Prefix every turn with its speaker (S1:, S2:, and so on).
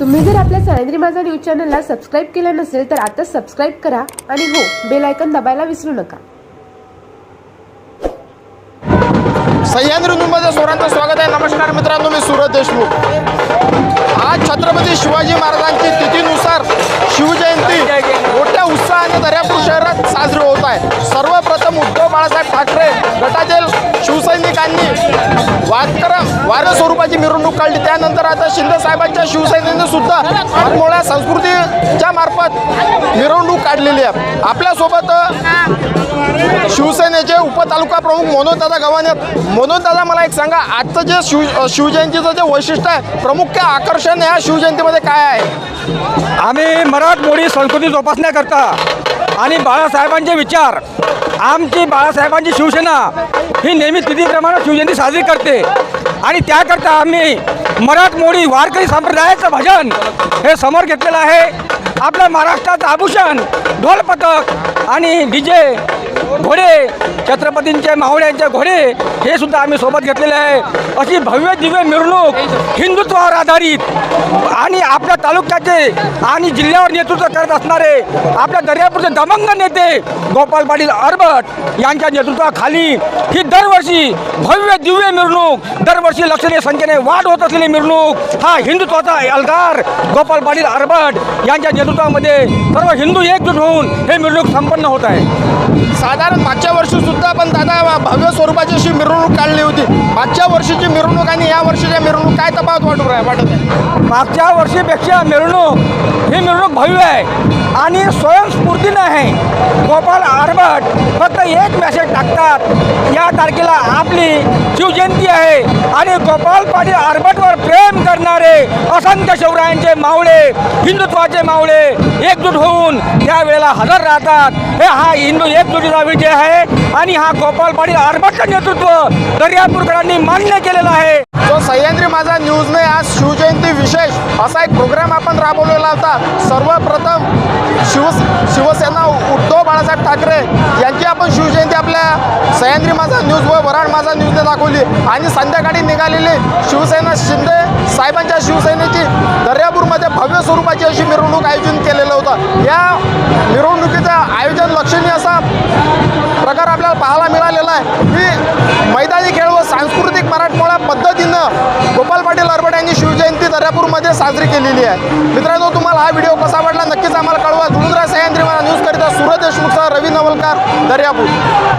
S1: तुम्ही जर आपल्या सह्याद्री माझा न्यूज चॅनलला सबस्क्राईब केलं नसेल तर आता सबस्क्राईब करा आणि हो बेल आयकन दबायला विसरू नका.
S2: सह्याद्री न्यूजमध्ये सोरांचं स्वागत आहे. नमस्कार मित्रांनो मी सुरत देशमुख. आज छत्रपती शिवाजी महाराजांची तिथीनुसार शिवजयंती मोठ्या उत्साहाने दर्यापूर शहरात साजरी होत आहे. सर्वप्रथम उद्धव बाळासाहेब ठाकरे गटातील शिवसैनिकांनी वादकरम वारं स्वरूपाची मिरवणूक काढली. त्यानंतर आता शिंदे साहेबांच्या शिवसेनेने सुद्धा मनमोळ्या संस्कृतीच्या मार्फत मिरवणूक काढलेली आहे. आपल्यासोबत शिवसेनेचे उपतालुका प्रमुख मनोजदादा गव्हाणे आहेत. मनोजदादा मला एक सांगा आजचं जे शिव शिवजयंतीचं जे वैशिष्ट्य आहे प्रमुख आकर्षण या शिवजयंतीमध्ये काय आहे?
S3: आम्ही मराठमोळी संस्कृती जोपासण्याकरता आणि बाळासाहेबांचे विचार आमची बाळासाहेबांची शिवसेना ही नेहमी तिथीप्रमाणे शिवजयंती साजरी करते. आणि त्याकरता आम्ही मराठमोळी वारकरी संप्रदायाचं भजन हे समोर घेतलेलं आहे. आपल्या महाराष्ट्राचं आभूषण ढोलपथक आणि डी जे घोडे छत्रपतींचे मावळ्यांचे घोडे हे सुद्धा आम्ही सोबत घेतलेले आहे. अशी भव्य दिव्य मिरवणूक हिंदुत्वावर आधारित आणि आपल्या तालुक्याचे आणि जिल्ह्यावर नेतृत्व करत असणारे आपल्या दर्यापूरचे दमंग नेते गोपाल पाटील अरबट यांच्या नेतृत्वाखाली ही दरवर्षी भव्य दिव्य मिरवणूक दरवर्षी लक्षणीय संख्येने वाढ होत असलेली मिरवणूक हा हिंदुत्वाचा अलगार गोपाल पाटील अरबट यांच्या नेतृत्वामध्ये सर्व हिंदू एकजूट होऊन हे मिरवणूक संपन्न होत आहे.
S2: साधारण मागच्या वर्षी सुद्धा पण दादा भव्य स्वरूपाची अशी मिरवणूक काढली होती. मागच्या वर्षीची मिरवणूक आणि या वर्षीच्या मिरवणूक काय तफावत वाटू वाटत आहे?
S3: मागच्या वर्षीपेक्षा मिरवणूक ही मिरवणूक भव्य आहे आणि स्वयंस्फूर्तीनं आहे. गोपाल आरबट फक्त एक मेसेज टाकतात या तारखेला आपली शिवजयंती आहे आणि गोपाल पाटील आरबटवर प्रेम करणारे असंख्य शिवरायांचे मावळे हिंदुत्वाचे मावळे एकजूट होऊन त्यावेळेला हजर राहतात. हे हा हिंदू एकजुटीचा विजय आहे आणि हा गोपाल पाटील आरबटचं नेतृत्व दर्यापूरकरांनी मान्य केलेलं आहे.
S2: तो सह्याद्री माझा न्यूजने आज शिवजयंती विषय विशेष असा एक प्रोग्राम आपण राबवलेला होता. सर्वप्रथम शिव शिवसेना उद्धव बाळासाहेब ठाकरे यांची आपण शिवजयंती आपल्या सह्याद्री माझा न्यूज व वराड माझा न्यूजने दाखवली. आणि संध्याकाळी निघालेली शिवसेना शिंदे साहेबांच्या शिवसेनेची दर्यापूरमध्ये भव्य स्वरूपाची अशी मिरवणूक आयोजन केलेलं होतं. या मिरवणुकीचं आयोजन लक्षणीय असा प्रकार आपल्याला पाहायला मिळालेला आहे. की मैदानी खेळ व सांस्कृतिक मराठमोळ्या पद्धतीनं गोपाल पाटील अरबड यांनी दर्यापूरमध्ये साजरी केलेली आहे. मित्रांनो तुम्हाला हा व्हिडिओ कसा वाटला नक्कीच आम्हाला कळवा. जुळून राहा सह्याद्री मला न्यूज करिता रवी नवलकार दर्यापूर.